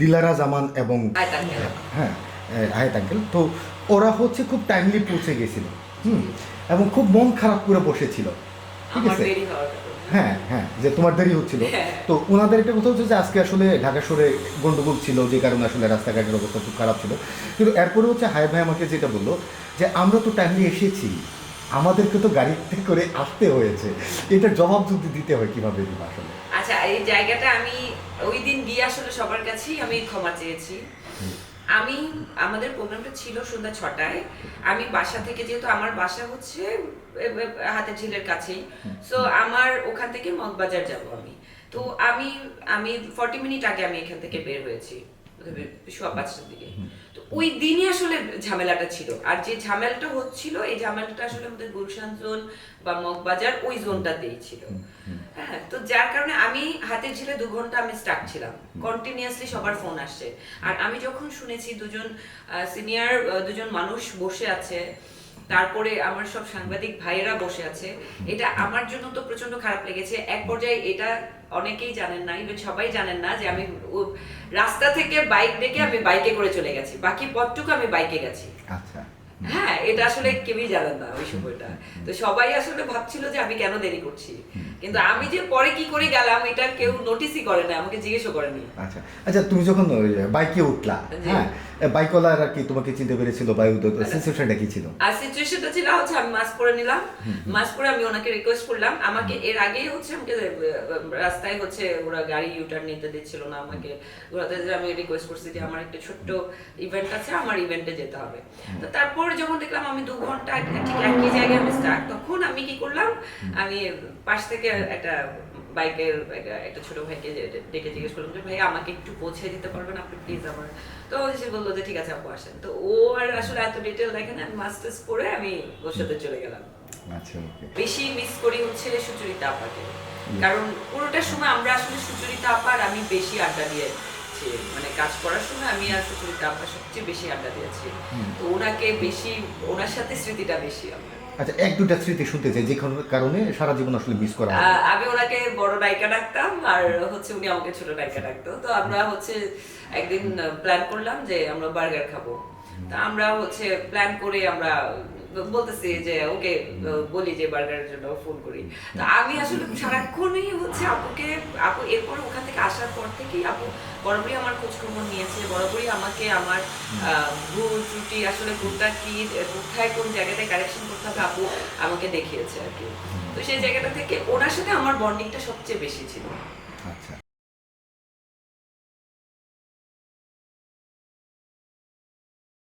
দিলারা জামান এবং হ্যাঁ আয়াত আঙ্কেল। তো ওরা হচ্ছে খুব টাইমলি পৌঁছে গেছিল হুম এবং খুব মন খারাপ করে বসেছিল ঠিক আছে। হ্যাঁ হ্যাঁ যে তোমার দেরি হচ্ছিল। হ্যাঁ। তো ওনাদের একটা কথা হচ্ছে যে আজকে আসলে ঢাকা শহরে গন্ডগোল ছিল যে কারণে আসলে রাস্তাঘাটের অবস্থা খুব খারাপ ছিল। কিন্তু এরপরে হচ্ছে হায় ভাই আমাকে যেটা বলল যে আমরা তো টাইমলি এসেছি আমাদেরকে তো গাড়িতে করে আসতে হয়েছে। এটার জবাব যদি দিতে হয় কীভাবে আসলে? আচ্ছা এই জায়গাটা আমি ওই দিন গিয়ে আসলে সবার কাছেই আমি ক্ষমা চেয়েছি। আমি আমাদের প্রোগ্রামটা ছিল সন্ধ্যা ছটায়। আমি বাসা থেকে যেহেতু আমার বাসা হচ্ছে হাতের ঝিলের কাছেই সো আমার ওখান থেকে মগবাজার যাব আমি। তো আমি আমি ফর্টি মিনিট আগে আমি এখান থেকে বের হয়েছি সোয়া পাঁচটার দিকে। তো ওই দিনই আসলে ঝামেলাটা ছিল। আর যে ঝামেলাটা হচ্ছিল এই ঝামেলাটা আসলে আমাদের গুলশান জোন বা মগবাজার ওই জোনটাতেই ছিল। হ্যাঁ তো যার কারণে আমি হাতের ঝিলে দু ঘণ্টা আমি স্টাক ছিলাম। কন্টিনিউয়াসলি সবার ফোন আসছে। আর আমি যখন শুনেছি দুজন সিনিয়র দুজন মানুষ বসে আছে তারপরে আমার সব সাংবাদিক ভাইয়েরা বসে আছে এটা আমার জন্য তো প্রচণ্ড খারাপ লেগেছে। এক পর্যায়ে এটা অনেকেই জানেন না ইভেন সবাই জানেন না যে আমি রাস্তা থেকে বাইক ডেকে আমি বাইকে করে চলে গেছি। বাকি পথটুকু আমি বাইকে গেছি। আচ্ছা। হ্যাঁ এটা আসলে কেউই জানেন না ওই সময়টা। তো সবাই আসলে ভাবছিল যে আমি কেন দেরি করছি? কিন্তু আমি যে পরে কি করে গেলাম এটা কেউ নোটিসই করে না আমাকে জিজ্ঞেসও করেনি আচ্ছা আচ্ছা তুমি যখন বাইকে উঠলা হ্যাঁ বাইকওয়ালার আর কি তোমাকে চিনতে পেরেছিল? বা সিচুয়েশনটা কি ছিল? আর সিচুয়েশনটা ছিল হচ্ছে আমি মাস্ক পরে নিলাম। মাস্ক পরে আমি ওনাকে রিকোয়েস্ট করলাম। আমাকে এর আগেই হচ্ছে আমাকে রাস্তায় হচ্ছে ওরা গাড়ি ইউটার্ন নিতে দিচ্ছিল না আমাকে। দিতে আমি রিকোয়েস্ট করছি যে আমার একটা ছোট্ট ইভেন্ট আছে আমার ইভেন্টে যেতে হবে। তো তারপর যখন দেখলাম আমি দু ঘণ্টা ঠিক একই জায়গায় আমি স্টার্ট তখন আমি কি করলাম? আমি পাশ থেকে একটা বাইকের একটা- ছোট ভাইকে ডেকে জিজ্ঞেস করলাম যে ভাই আমাকে একটু পৌঁছে দিতে পারবেন আপনি প্লিজ আমার? তো সে বলল যে ঠিক আছে আপু আসেন। তো ও আর আসলে এত ডিটেল দেখে না মাস্টার্স পরে আমি ওর সাথে চলে গেলাম। আচ্ছা বেশি মিস করি হচ্ছে সুচরিতা আপাকে। কারণ পুরোটা সময় আমরা আসলে সুচরিতা আপার আমি বেশি আড্ডা দিয়েছি। মানে কাজ করার সময় আমি আর সুচরিতা আপা সবচেয়ে বেশি আড্ডা দিয়েছি। তো ওনাকে বেশি ওনার সাথে স্মৃতিটা বেশি আমার। আচ্ছা এক, দুটা স্মৃতি শুনতে চাই, যে কারণে- সারা জীবন আসলে মিস করা। আমি ওনাকে বড় নায়িকা ডাকতাম, আর হচ্ছে উনি আমাকে ছোট নায়িকা ডাকতো তো আমরা হচ্ছে একদিন প্ল্যান করলাম যে আমরা বার্গার খাব তা আমরা হচ্ছে প্ল্যান করে আমরা বলতেছি যে ওকে বলি যে বার্গারের জন্য ফোন করি। তো আমি আসলে সারাক্ষণই হচ্ছে আপুকে আপু এরপর ওখান থেকে আসার পর থেকেই আপু বরাবরই আমার খোঁজ খবর নিয়েছে বরাবরই আমাকে আমার ভুল ত্রুটি আসলে কোনটা কি কোথায় কোন জায়গাতে কারেকশন করতে হবে আপু আমাকে দেখিয়েছে আর কি। তো সেই জায়গাটা থেকে ওনার সাথে আমার বন্ডিংটা সবচেয়ে বেশি ছিল। আচ্ছা।